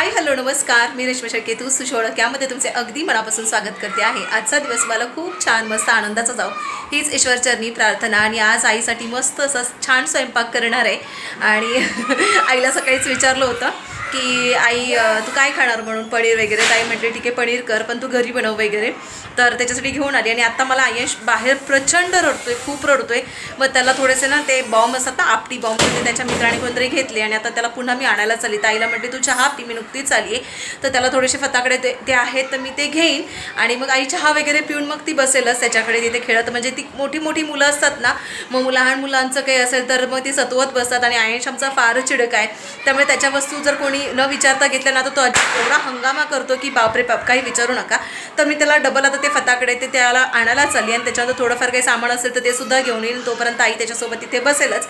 Hi hello नमस्कार. मी रेश्मा शेळके तू सुशोळक यामध्ये तुमचे अगदी मनापासून स्वागत करते आहे. आजचा दिवस मला खूप छान मस्त आनंदाचा जाऊ. हीच ईश्वरचरणी प्रार्थना आणि आज आईसाठी मस्त असं छान स्वयंपाक करणार आहे. आणि आईला सकाळीच विचारलं होतं की आई तू काय खाणार म्हणून पनीर वगैरे? ताई म्हटले ठीक आहे पनीर कर पण तू घरी बनव वगैरे. तर त्याच्यासाठी घेऊन आली आणि आता मला आयश बाहेर प्रचंड रडतोय खूप रडतोय. मग त्याला थोडेसे ना ते बॉम्ब असतात ना आपटी बॉम्ब म्हणजे त्याच्या मित्राने कोणतरी घेतले आणि आता त्याला पुन्हा मी आणायला चालली. ताईला म्हटली तू चहा पी मी नुकतीच आली आहे. तर त्याला थोडेसे फताकडे ते ते आहेत तर मी ते घेईन. आणि मग आई चहा वगैरे पिऊन मग ती बसेलच त्याच्याकडे तिथे खेळत. म्हणजे ती मोठी मोठी मुलं असतात ना मग लहान मुलांचं काही असेल तर मग ती सतवत बसतात आणि आयश आमचा फार चिडक आहे. त्यामुळे त्याच्या वस्तू जर कोणी न विचारता घेतल्या ना तो अजिब एवढा हंगामा करतो की बापरे बाप काही विचारू नका. तर मी त्याला डबल आता ते फताकडे ते त्याला आणायला चालली आणि त्याच्यानंतर थोडंफार काही सामान असेल तर ते सुद्धा घेऊन येईल. तोपर्यंत आई त्याच्यासोबत तिथे बसेलच.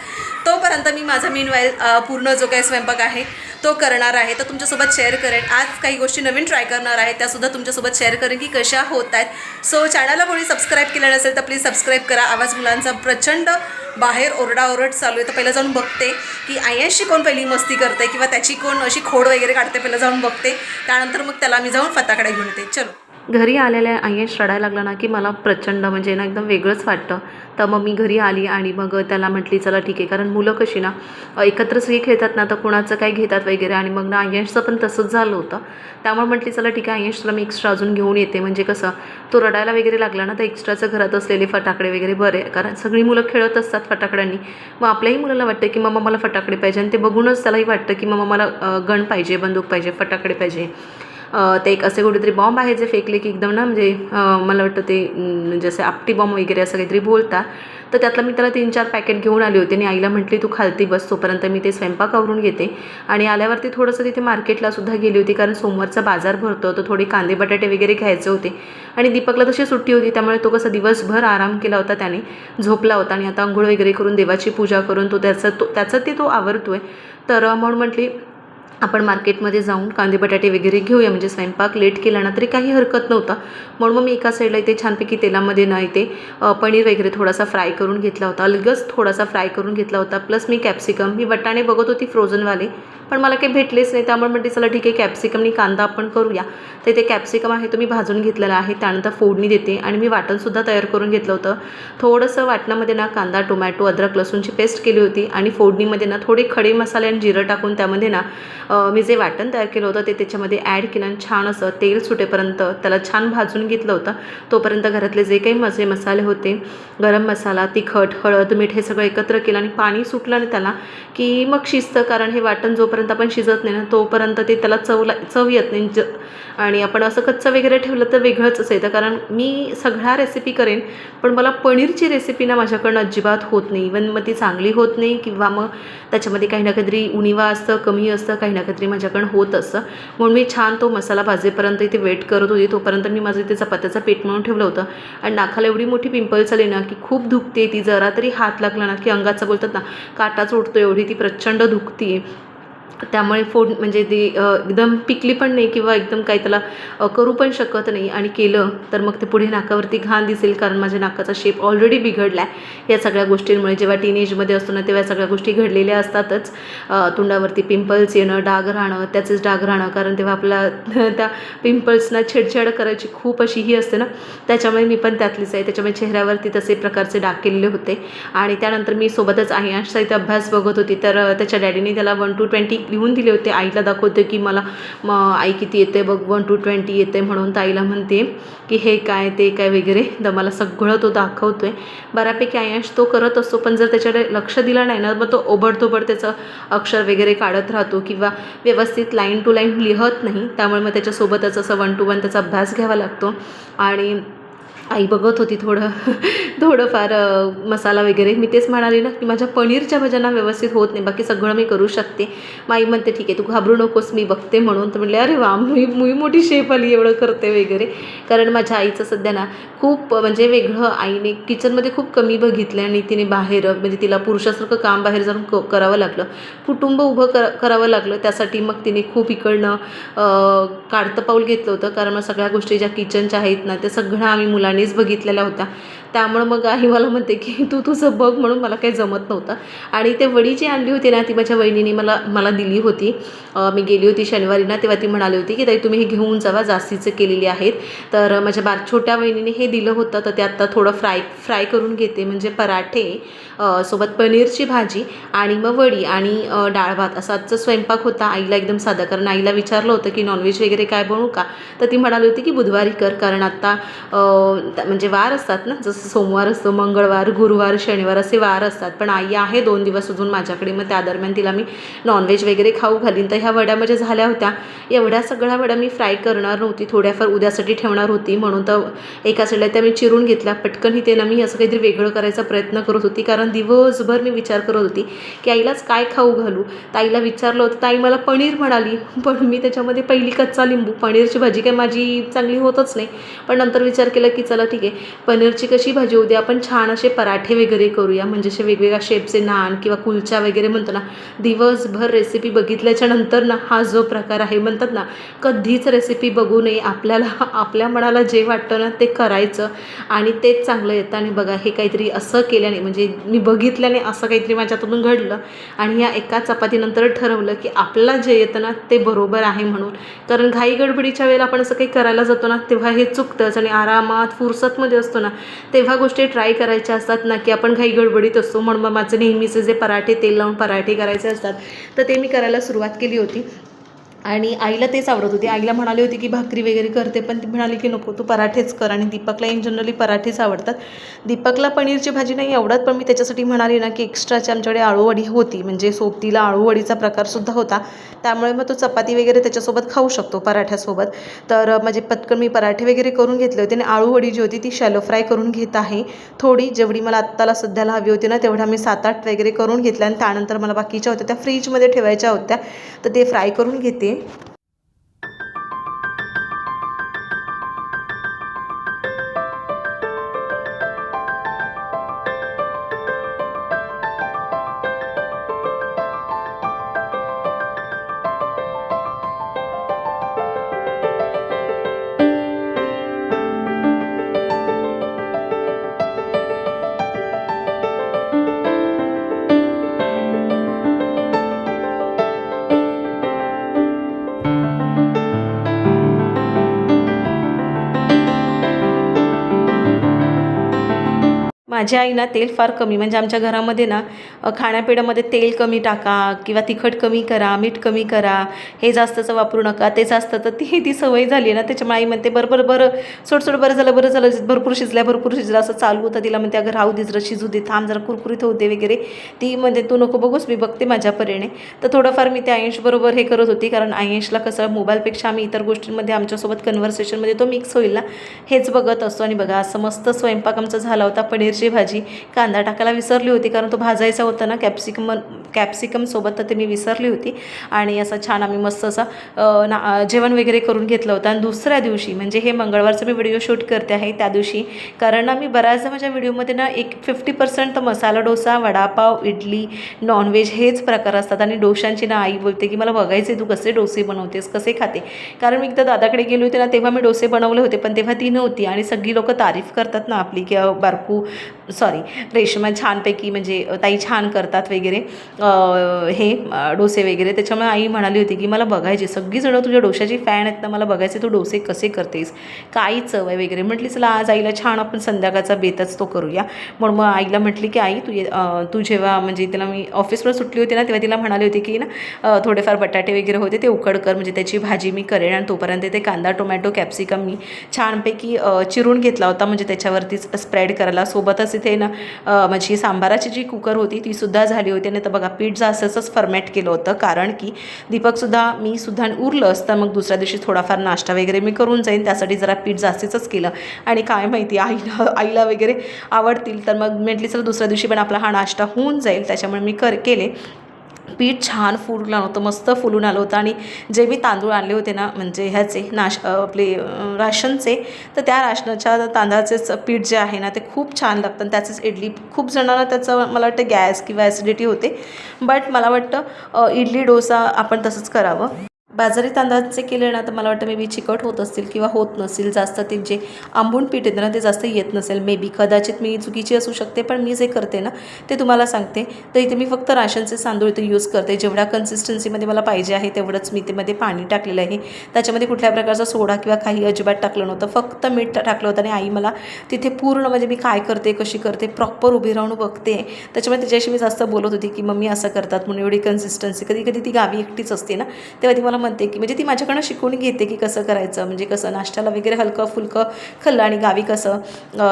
तोपर्यंत मी माझा मीन वाईल पूर्ण जो काही स्वयंपाक आहे तो करणार आहे तर तुमच्यासोबत शेअर करेन. आज काही गोष्टी नवीन ट्राय करणार आहे त्यासुद्धा तुमच्यासोबत शेअर करेन की कशा होत आहेत. सो चॅनलला कोणी सबस्क्राईब केलं नसेल तर प्लीज सबस्क्राईब करा. आवाज मुलांचा प्रचंड बाहेर ओरडाओरड चालू आहे. तर पहिलं जाऊन बघते की आय्याशी कोण पहिली मस्ती करते किंवा त्याची कोण अशी खोड वगैरे काढते पहिलं जाऊन बघते. त्यानंतर मग त्याला मी जाऊन फताकडे घेऊन येते. चलो. घरी आलेल्या आयश रडायला लागला ना की मला प्रचंड म्हणजे ना एकदम वेगळंच वाटतं. तर मग मी घरी आली आणि मग त्याला म्हटली चला ठीक आहे. कारण मुलं कशी ना एकत्र सगळी खेळतात ना तर कुणाचं काय घेतात वगैरे आणि मग ना आयशचं पण तसंच झालं होतं. त्यामुळे म्हटली चला ठीक आहे आयश मी एक्स्ट्रा अजून घेऊन येते. म्हणजे कसं तो रडायला वगैरे लागला ना तर एक्स्ट्राचं घरात असलेले फटाकडे वगैरे बरे कारण सगळी मुलं खेळत असतात फटाकड्यांनी. मग आपल्याही मुलाला वाटतं की मम्मा मला फटाकडे पाहिजे आणि ते बघूनच त्यालाही वाटतं की मम्मा मला गण पाहिजे बंदूक पाहिजे फटाकडे पाहिजे. ते एक असे कुठेतरी बॉम्ब आहे जे फेकले की एकदम ना म्हणजे मला वाटतं ते अं, म्हणजे जसे आपटी बॉम्ब वगैरे असं काहीतरी बोलतात. तर त्यातलं मी त्याला तीन चार पॅकेट घेऊन आली होती आणि आईला म्हटली तू खालती बस तोपर्यंत मी ते स्वयंपाक आवरून घेते. आणि आल्यावरती थोडंसं तिथे मार्केटला सुद्धा गेली होती कारण सोमवारचा बाजार भरतो तर थोडे कांदे बटाटे वगैरे घ्यायचे होते. आणि दीपकला तशी सुट्टी होती त्यामुळे तो कसा दिवसभर आराम केला होता त्याने झोपला होता आणि आता आंघोळ वगैरे करून देवाची पूजा करून तो त्याचं तो त्याचं ते तो आवरतो आहे तर म्हणून म्हटली आपण मार्केटमध्ये जाऊन कांदे बटाटे वगैरे घेऊया. म्हणजे स्वयंपाक लेट केला ना तरी काही हरकत नव्हता. म्हणून मग मी एका साईडला इथे छानपैकी तेलामध्ये ना इथे पनीर वगैरे थोडासा फ्राय करून घेतला होता. अलगच थोडासा फ्राय करून घेतला होता. प्लस मी कॅप्सिकम ही बटाणे बघत होती फ्रोझनवाले पण मला काही भेटलेच नाही. त्यामुळे म्हटले चला ठीक आहे कॅप्सिकमनी कांदा आपण करूया. तर इथे कॅप्सिकम आहे तो मी भाजून घेतलेला आहे. त्यानंतर फोडणी देते. आणि मी वाटणसुद्धा तयार करून घेतलं होतं. थोडंसं वाटणामध्ये ना कांदा टोमॅटो अद्रक लसूणची पेस्ट केली होती. आणि फोडणीमध्ये ना थोडे खडे मसाले आणि जिरं टाकून त्यामध्ये ना मी जे वाटण तयार केलं होतं ते त्याच्यामध्ये ॲड केलं आणि छान असं तेल सुटेपर्यंत त्याला छान भाजून घेतलं होतं. तोपर्यंत घरातले जे काही मजे मसाले होते गरम मसाला तिखट हळद मीठ हे सगळं एकत्र केलं आणि पाणी सुटलं आणि त्याला की मग शिजतं. कारण हे वाटण जोपर्यंत आपण शिजत नाही ना तोपर्यंत ते त्याला चवला चव येत नाही. ज आणि आपण असं कच्चं वगैरे ठेवलं तर वेगळंच असं येतं. कारण मी सगळ्या रेसिपी करेन पण मला पनीरची रेसिपी ना माझ्याकडनं अजिबात होत नाही. इवन मग ती चांगली होत नाही किंवा मग त्याच्यामध्ये काही ना काहीतरी उणिवा असतं कमी असतं काही ना काहीतरी माझ्याकडून होत असतं म्हणून मी छान तो मसाला भाजेपर्यंत इथे वेट करत होती. तोपर्यंत मी माझं इथे चपात्याचं पीठ म्हणून ठेवलं होतं. आणि नाकाला एवढी मोठी पिंपल्स आली ना की खूप दुखते ती. जरा तरी हात लागला ना की अंगाचं बोलतात ना काटाच उडतो एवढी ती प्रचंड दुखती त्यामुळे फोड म्हणजे ती एकदम पिकली पण नाही किंवा एकदम काही त्याला करू पण शकत नाही. आणि केलं तर मग ते पुढे नाकावरती घाण दिसेल कारण माझ्या नाकाचा शेप ऑलरेडी बिघडला आहे या सगळ्या गोष्टींमुळे जेव्हा टीनेजमध्ये असतो ना तेव्हा सगळ्या गोष्टी घडलेल्या असतातच. तोंडावरती पिंपल्स येणं डाग राहणं त्याचेच डाग राहणं. कारण तेव्हा आपला त्या पिंपल्सना छेडछाड करायची खूप अशी ही असते ना. त्याच्यामुळे मी पण त्यातलीच आहे. त्याच्यामुळे चेहऱ्यावरती तसे प्रकारचे डाग केलेले होते. आणि त्यानंतर मी सोबतच आहे आशचा इथे अभ्यास बघत होती. तर त्याच्या डॅडीने त्याला वन टू ट्वेंटी लिहून दिले होते. आईला दाखवते की मला म आई किती येते बघ वन टू ट्वेंटी येते म्हणून ताईला म्हणते की हे काय ते काय वगैरे. तर मला सगळं तो दाखवतो आहे बऱ्यापैकी आयांश तो करत असतो पण जर त्याच्याकडे लक्ष दिलं नाही ना मग तो ओबडधोबड त्याचं अक्षर वगैरे काढत राहतो किंवा व्यवस्थित लाईन टू लाईन लिहत नाही. त्यामुळे मग त्याच्यासोबतच असं वन टू वन त्याचा अभ्यास घ्यावा लागतो. आणि आई बघत होती थोडं थोडंफार मसाला वगैरे. मी तेच म्हणाली ना की माझ्या पनीरच्या भज्यांना व्यवस्थित होत नाही बाकी सगळं मी करू शकते. मग आई म्हणते ठीक आहे तू घाबरू नकोस मी बघते म्हणून. तर म्हणले अरे वा मी मुई मोठी शेप आली एवढं करते वगैरे. कारण माझ्या आईचं सध्या ना खूप म्हणजे वेगळं आईने किचनमध्ये खूप कमी बघितलं आणि तिने बाहेर म्हणजे तिला पुरुषासारखं काम बाहेर जाऊन क करावं लागलं. कुटुंब उभं कर करावं लागलं. त्यासाठी मग तिने खूप इकडनं काढतं पाऊल घेतलं होतं. कारण मग सगळ्या गोष्टी ज्या किचनच्या आहेत ना त्या सगळ्या आम्ही मुलांनी मुलांनीच बघितलेला होता त्यामुळं मग आई मला म्हणते की तू तुझं बघ म्हणून मला काही जमत नव्हतं. आणि ते वडी जी आणली होती ना ती माझ्या वहिनीने मला मला दिली होती. मी गेली होती शनिवारी ना तेव्हा ती म्हणाली होती की ताई तुम्ही हे घेऊन जावा जास्तीचं केलेली आहेत. तर माझ्या बार छोट्या वहिनीने हे दिलं होतं तर ते आत्ता थोडं फ्राय फ्राय करून घेते. म्हणजे पराठे सोबत पनीरची भाजी आणि मग वडी आणि डाळ भात. असा आजचा स्वयंपाक होता. आईला एकदम साधा कारण आईला विचारलं होतं की नॉनव्हेज वगैरे काय बनवू का? तर ती म्हणाली होती की बुधवारी कर. कारण आत्ता म्हणजे वार असतात ना जसं सोमवार असतो मंगळवार गुरुवार शनिवार असे वार असतात. पण आई आहे दोन दिवस अजून माझ्याकडे. मग त्या दरम्यान तिला मी नॉनव्हेज वगैरे खाऊ घालीन. तर ह्या वड्या म्हणजे झाल्या होत्या. एवढ्या सगळ्या वड्या मी फ्राय करणार नव्हती. थोड्याफार उद्यासाठी ठेवणार होती. म्हणून तर एका साईडला त्या मी चिरून घेतल्या. पटकन ही ते ना मी असं काहीतरी वेगळं करायचा प्रयत्न करत होती. कारण दिवसभर मी विचार करत होती की आईलाच काय खाऊ घालू? ताईला विचारलं होतं. ताई मला पनीर म्हणाली. पण मी त्याच्यामध्ये पहिली कच्चा लिंबू. पनीरची भाजी काय माझी चांगली होतच नाही. पण नंतर विचार केला की चला ठीक आहे. पनीरची कशी भाजी उद्या आपण छान असे पराठे वगैरे करूया. म्हणजे असे वेगवेगळ्या शेपचे नान किंवा कुलच्या वगैरे म्हणतो ना दिवसभर रेसिपी बघितल्याच्या नंतर ना हा जो प्रकार आहे म्हणतात ना कधीच रेसिपी बघू नये. आपल्याला आपल्या मनाला जे वाटतं ना ते करायचं. आणि तेच चांगलं येतं. आणि बघा हे काहीतरी असं केल्याने म्हणजे मी बघितल्याने असं काहीतरी माझ्यातून घडलं. आणि या एका चपातीनंतर ठरवलं की आपल्याला जे येतं ना ते बरोबर आहे म्हणून. कारण घाई गडबडीच्या वेळेला आपण असं काही करायला जातो ना तेव्हा हे चुकतंच. आणि आरामात फुरसतमध्ये असतो ना ते तेव्हा गोष्टी ट्राय करायच्या असतात ना की आपण घाई गडबडीत असतो म्हणून मग माझं नेहमीचे जे पराठे तेल लावून पराठे करायचे असतात तर ते मी करायला सुरुवात केली होती. आणि आईला तेच आवडत होती. आईला म्हणाली होती की भाकरी वगैरे करते पण ती म्हणाली की नको तू पराठेच कर. आणि दीपकला इन जनरली पराठेच आवडतात. दीपकला पनीरची भाजी नाही आवडत पण मी त्याच्यासाठी म्हणाली ना की एक्स्ट्राची आमच्याकडे आळूवडी होती. म्हणजे सोबतीला आळूवडीचा प्रकारसुद्धा होता. त्यामुळे मग तो चपाती वगैरे त्याच्यासोबत खाऊ शकतो पराठ्यासोबत. तर म्हणजे पटकन मी पराठे वगैरे करून घेतले होते आणि आळूवडी जी होती ती शॅलो फ्राय करून घेत आहे. थोडी जेवढी मला आत्ताला सध्याला हवी होती ना तेवढ्या मी सात आठ वगैरे करून घेतल्या आणि त्यानंतर मला बाकीच्या होत्या त्या फ्रीजमध्ये ठेवायच्या होत्या. तर ते फ्राय करून घेते. que माझ्या आई ना तेल फार कमी म्हणजे आमच्या घरामध्ये ना खाण्यापिण्यामध्ये तेल कमी टाका किंवा तिखट कमी करा मीठ कमी करा हे जास्तचं वापरू नका ते जास्त. तर ती ती सवय झाली आहे ना त्याच्यामुळे आई म्हणते बरं बरं बरं सोड सोड बरं झालं बरं झालं भरपूर शिजल्या भरपूर शिजलं असं चालू होतं तिला म्हणते अगं राहू दे जरा शिजू दे थांब जरा कुरकुरीत होते वगैरे. ती म्हणते तू नको बघूस मी बघते माझ्या परीने. तर थोडंफार मी त्या आयुषबरोबर हे करत होती कारण आयुषला कसं मोबाईलपेक्षा आम्ही इतर गोष्टींमध्ये आमच्यासोबत कन्व्हर्सेशनमध्ये तो मिक्स होईल ना हेच बघत असतो. आणि बघा असं मस्त स्वयंपाक आमचा झाला होता पनीरची भाजी. कांदा टाकायला विसरली होती कारण तो भाजायचा होता ना कॅप्सिकम कॅप्सिकमसोबत तर ते मी विसरली होती. आणि असं छान आम्ही मस्त असं ना जेवण वगैरे करून घेतलं होतं. आणि दुसऱ्या दिवशी म्हणजे हे मंगळवारचं मी व्हिडिओ शूट करते आहे त्या दिवशी कारण ना मी बऱ्याचदा माझ्या व्हिडिओमध्ये ना एक फिफ्टी पर्सेंट तर मसाला डोसा वडापाव इडली नॉनव्हेज हेच प्रकार असतात. आणि डोशांची ना आई बोलते की मला बघायचे तू कसे डोसे बनवतेस कसे खाते? कारण मी एकदा दादाकडे गेले होते ना तेव्हा मी डोसे बनवले होते पण तेव्हा ती नव्हती. आणि सगळी लोकं तारीफ करतात ना आपली की बारकू सॉरी रेशमा छानपैकी म्हणजे ताई छान करतात वगैरे. हे डोसे वगैरे. त्याच्यामुळे आई म्हणाली होती की मला बघायचे सगळीजणं तुझ्या डोशाची फॅन आहेत ना मला बघायचे तू डोसे कसे करतेस? काय चव आहे वगैरे? म्हटली चला आज आईला छान आपण संध्याकाळचा बेतच तो करूया. म्हणून मग आईला म्हटली की आई तू ये- तू जेव्हा म्हणजे तिला मी ऑफिसवर सुटली होती ना तेव्हा तिला म्हणाली होती की ना थोडेफार बटाटे वगैरे होते ते उकड कर. म्हणजे त्याची भाजी मी करेन आणि तोपर्यंत ते कांदा टोमॅटो कॅप्सिकम मी छानपैकी चिरून घेतला होता. म्हणजे त्याच्यावरतीच स्प्रेड करायला. सोबतच तिथे ना माझी सांबाराची जी कुकर होती ती सुद्धा झाली होती. आणि तर बघा पीठ असंच फर्मॅट केलं होतं. कारण की दीपकसुद्धा मी सुद्धा उरलं असतं. मग दुसऱ्या दिवशी थोडाफार नाश्ता वगैरे मी करून जाईन. त्यासाठी जरा पीठ जास्तीचंच केलं. आणि काय माहिती आईला आईला वगैरे आवडतील. तर मग म्हटली चला दुसऱ्या दिवशी पण आपला हा नाश्ता होऊन जाईल. त्याच्यामुळे मी कर केले. पीठ छान फुलून आलं होतं मस्त फुलून आलं होतं. आणि जे मी तांदूळ आणले होते ना म्हणजे ह्याचे नाश आपले राशनचे तर त्या राशनाच्या तांदळाचेच पीठ जे आहे ना ते खूप छान लागतं. आणि त्याचेच इडली खूप जणांना त्याचं मला वाटतं गॅस किंवा ॲसिडिटी होते. बट मला वाटतं इडली डोसा आपण तसंच करावं. बाजारी तांदळाचे केले ना तर मला वाटतं मे बी चिकट होत असतील किंवा होत नसतील. जास्त ते जे आंबून पीठ येतं ना ते जास्त येत नसेल. मे बी कदाचित मी चुकीची असू शकते पण मी जे करते ना ते तुम्हाला सांगते. तर इथे मी फक्त राशनचे तांदूळ इथे यूज करते. जेवढ्या कन्सिस्टन्सीमध्ये मला पाहिजे आहे तेवढंच मी तेमध्ये पाणी टाकलेलं आहे. त्याच्यामध्ये कुठल्या प्रकारचा सोडा किंवा काही अजिबात टाकलं नव्हतं. फक्त मीठ टाकलं होतं आणि आई मला तिथे पूर्ण म्हणजे मी काय करते कशी करते प्रॉपर उभी राहून बघते. त्याच्यामुळे तिच्याशी मी जास्त बोलत होती की मम्मी असं करतात. म्हणून एवढी कन्सिस्टन्सी कधी कधी ती गावी एकटीच असते ना तेव्हा ती मला म्हणते की म्हणजे ती माझ्याकडनं शिकून घेते की कसं करायचं म्हणजे कसं नाश्त्याला वगैरे हलकं फुलकं खाल्लं आणि गावी कसं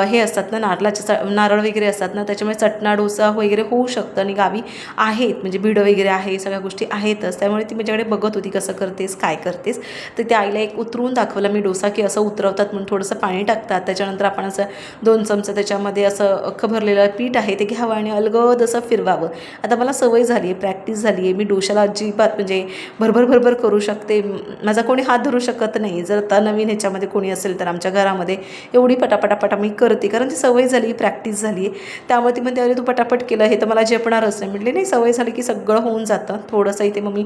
हे असतात ना नारळाचे च नारळ वगैरे असतात ना त्याच्यामुळे चटणा डोसा वगैरे होऊ शकतं आणि गावी आहेत म्हणजे भिडं वगैरे आहे सगळ्या गोष्टी आहेतच. त्यामुळे ती माझ्याकडे बघत होती कसं करतेस काय करतेस. तर त्या आईला एक उतरून दाखवलं मी डोसा की असं उतरवतात म्हणून थोडंसं पाणी टाकतात. त्याच्यानंतर आपण असं दोन चमचं त्याच्यामध्ये असं अख्खं भरलेलं पीठ आहे ते घ्यावं आणि अलगद असं फिरवावं. आता मला सवय झाली आहे प्रॅक्टिस झाली आहे मी डोशाला अजिबात म्हणजे भरभर भरभर करू शकते. माझा कोणी हात धरू शकत नाही. जर आता नवीन ह्याच्यामध्ये कोणी असेल तर आमच्या घरामध्ये एवढी पटापटापटा मी करते. कारण ती सवय झाली प्रॅक्टिस झाली. आहे त्यामुळे ती म्हणते अरे तू पटापट केलं हे तर मला झेपणारच नाही म्हटले नाही सवय झाली की सगळं होऊन जातं. थोडंसं इथे मग मी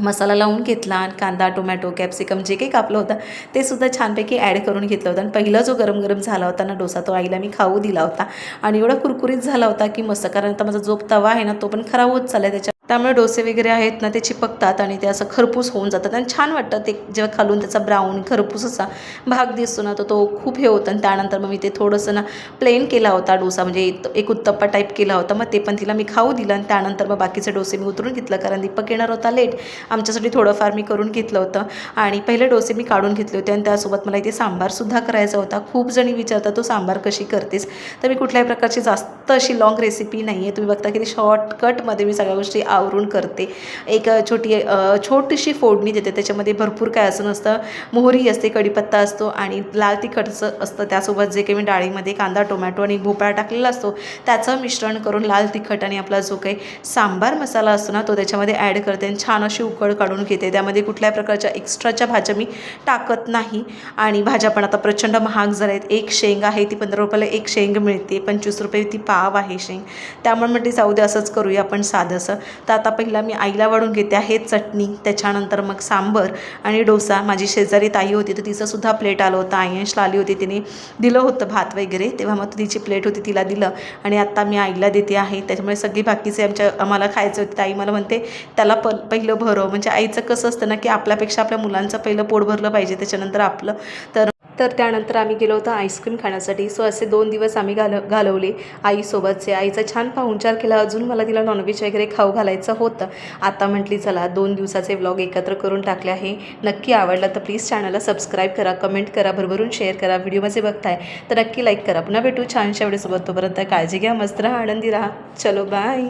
मसाला लावून घेतला आणि कांदा टोमॅटो कॅप्सिकम जे काही कापलं होतं ते सुद्धा छानपैकी ॲड करून घेतलं होतं. आणि पहिला जो गरम गरम झाला होता ना डोसा तो आईला मी खाऊ दिला होता. आणि एवढा कुरकुरीत झाला होता की मस्त. कारण आता माझा जो तवा आहे ना तो पण खराब होत चालला त्याच्या त्यामुळे डोसे वगैरे आहेत ना ते चिपकतात आणि ते असं खरपूस होऊन जातात. आणि छान वाटतं ते जेव्हा खालून त्याचा ब्राऊन खरपूस असा भाग दिसतो ना तर तो खूप हे होतं. आणि त्यानंतर मग मी ते थोडंसं ना प्लेन केला होता डोसा म्हणजे एक- उत्तप्पा टाईप केला होता. मग ते पण तिला मी खाऊ दिलं आणि त्यानंतर मग बाकीचे डोसे मी उतरून घेतलं कारण दीपक येणार होता लेट आमच्यासाठी थोडंफार मी करून घेतलं होतं. आणि पहिले डोसे मी काढून घेतले होते आणि त्यासोबत मला इथे सांबारसुद्धा करायचा होता. खूप जणी विचारतात तो सांबार कशी करतेस? तर मी कुठल्याही प्रकारची जास्त अशी लाँग रेसिपी नाही आहे तुम्ही बघता की शॉर्टकटमध्ये मी सगळ्या गोष्टी आवरून करते. एक छोटी छोटीशी फोडणी देते. त्याच्यामध्ये भरपूर काय असं नसतं. मोहरी असते कढीपत्ता असतो आणि लाल तिखटचं असतं. त्यासोबत जे काही मी डाळीमध्ये कांदा टोमॅटो आणि भोपळा टाकलेला असतो त्याचं मिश्रण करून लाल तिखट आणि आपला जो काही सांबार मसाला असतो ना तो त्याच्यामध्ये ॲड करते आणि छान अशी उकळ काढून घेते. त्यामध्ये कुठल्याही प्रकारच्या एक्स्ट्राच्या भाज्या मी टाकत नाही. आणि भाज्या पण आता प्रचंड महाग झाल्या आहेत. एक शेंग आहे ती पंधरा रुपयाला एक शेंग मिळते. पंचवीस रुपये ती पाव आहे शेंग. त्यामुळे म्हटली जाऊ दे असंच करूया आपण साधंसं. तर आता पहिला मी आईला वाढून घेते आहे चटणी त्याच्यानंतर मग सांबर आणि डोसा. माझी शेजारी ताई होती तर तिचं सुद्धा प्लेट आलं होतं. आयंशला आली होती तिने दिलं होतं भात वगैरे. तेव्हा मग तिची प्लेट होती तिला दिलं. आणि आत्ता मी आईला देते आहे. त्याच्यामुळे सगळी बाकीचे आमच्या आम्हाला खायचं होते. ताई मला म्हणते त्याला प पहिलं भरव. म्हणजे आईचं कसं असतं ना की आपल्यापेक्षा आपल्या मुलांचं पहिलं पोट भरलं पाहिजे त्याच्यानंतर आपलं. तर तर त्यानंतर आम्ही गेलो होतो आईस्क्रीम खाण्यासाठी. सो असे दोन दिवस आम्ही घाल घालवले आईसोबतचे. आईचा छान पाहुणचार केला. अजून मला तिला नॉनव्हेज वगैरे खाऊ घालायचं होतं. आता म्हटली चला दोन दिवसाचे व्लॉग एकत्र करून टाकले आहे. नक्की आवडला तर प्लीज चॅनलला सबस्क्राईब करा कमेंट करा भरभरून शेअर करा. व्हिडिओ माझे बघताय तर नक्की लाईक करा. पुन्हा भेटू छानशा वेळेसोबत. तोपर्यंत काळजी घ्या मस्त राहा आनंदी राहा. चलो बाय